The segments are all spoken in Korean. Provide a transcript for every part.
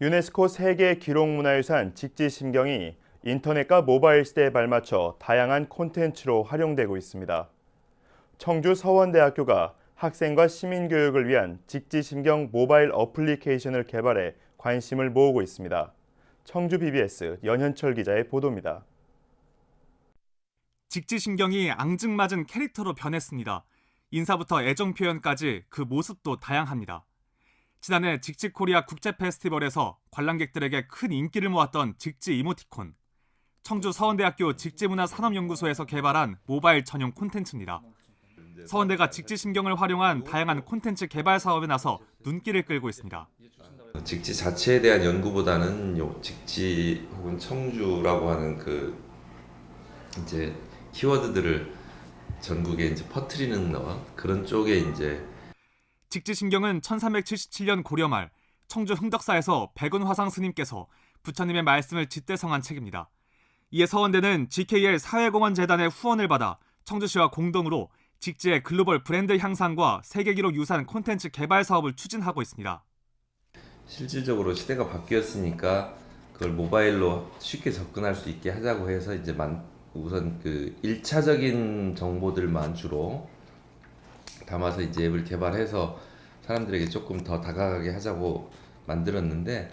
유네스코 세계 기록문화유산 직지심경이 인터넷과 모바일 시대에 발맞춰 다양한 콘텐츠로 활용되고 있습니다. 청주 서원대학교가 학생과 시민교육을 위한 직지심경 모바일 어플리케이션을 개발해 관심을 모으고 있습니다. 청주 BBS 연현철 기자의 보도입니다. 직지신경이 앙증맞은 캐릭터로 변했습니다. 인사부터 애정 표현까지 그 모습도 다양합니다. 지난해 직지코리아 국제 페스티벌에서 관람객들에게 큰 인기를 모았던 직지 이모티콘. 청주 서원대학교 직지문화산업연구소에서 개발한 모바일 전용 콘텐츠입니다. 서원대가 직지 신경을 활용한 다양한 콘텐츠 개발 사업에 나서 눈길을 끌고 있습니다. 직지 자체에 대한 연구보다는 요 직지 혹은 청주라고 하는 그 이제 키워드들을 전국에 이제 퍼뜨리는 나와 그런 쪽에 이제 직지신경은 1377년 고려 말 청주 흥덕사에서 백운 화상 스님께서 부처님의 말씀을 짓대성한 책입니다. 이에 서원대는 GKL 사회공헌 재단의 후원을 받아 청주시와 공동으로 직지의 글로벌 브랜드 향상과 세계기록 유산 콘텐츠 개발 사업을 추진하고 있습니다. 실질적으로 시대가 바뀌었으니까 그걸 모바일로 쉽게 접근할 수 있게 하자고 해서 이제 만 우선 그 1차적인 정보들만 주로 담아서 이제 앱을 개발해서 사람들에게 조금 더 다가가게 하자고 만들었는데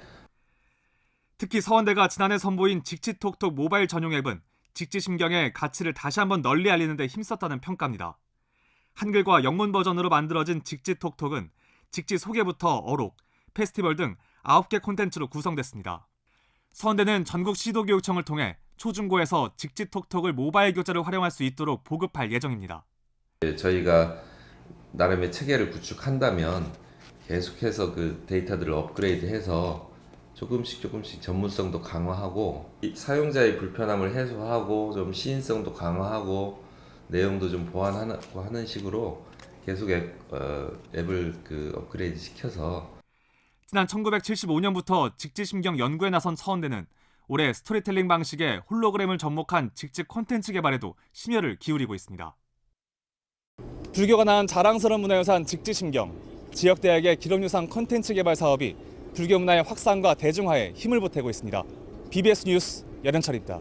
특히 서원대가 지난해 선보인 직지톡톡 모바일 전용 앱은 직지심경의 가치를 다시 한번 널리 알리는 데 힘썼다는 평가입니다. 한글과 영문 버전으로 만들어진 직지톡톡은 직지 소개부터 어록, 페스티벌 등 9개 콘텐츠로 구성됐습니다. 서원대는 전국 시도교육청을 통해 초중고에서 직지톡톡을 모바일 교재로 활용할 수 있도록 보급할 예정입니다. 저희가 나름의 체계를 구축한다면 계속해서 그 데이터들을 업그레이드해서 조금씩 조금씩 전문성도 강화하고 이 사용자의 불편함을 해소하고 좀 시인성도 강화하고 내용도 좀 보완하고 하는 식으로 계속 앱, 어, 앱을 그 업그레이드 시켜서 지난 1975년부터 직지심경 연구에 나선 서원대는 올해 스토리텔링 방식의 홀로그램을 접목한 직지 콘텐츠 개발에도 심혈을 기울이고 있습니다. 불교가 낳은 자랑스러운 문화유산 직지심경. 지역대학의 기록유산 콘텐츠 개발 사업이 불교 문화의 확산과 대중화에 힘을 보태고 있습니다. BBS 뉴스 열현철입니다.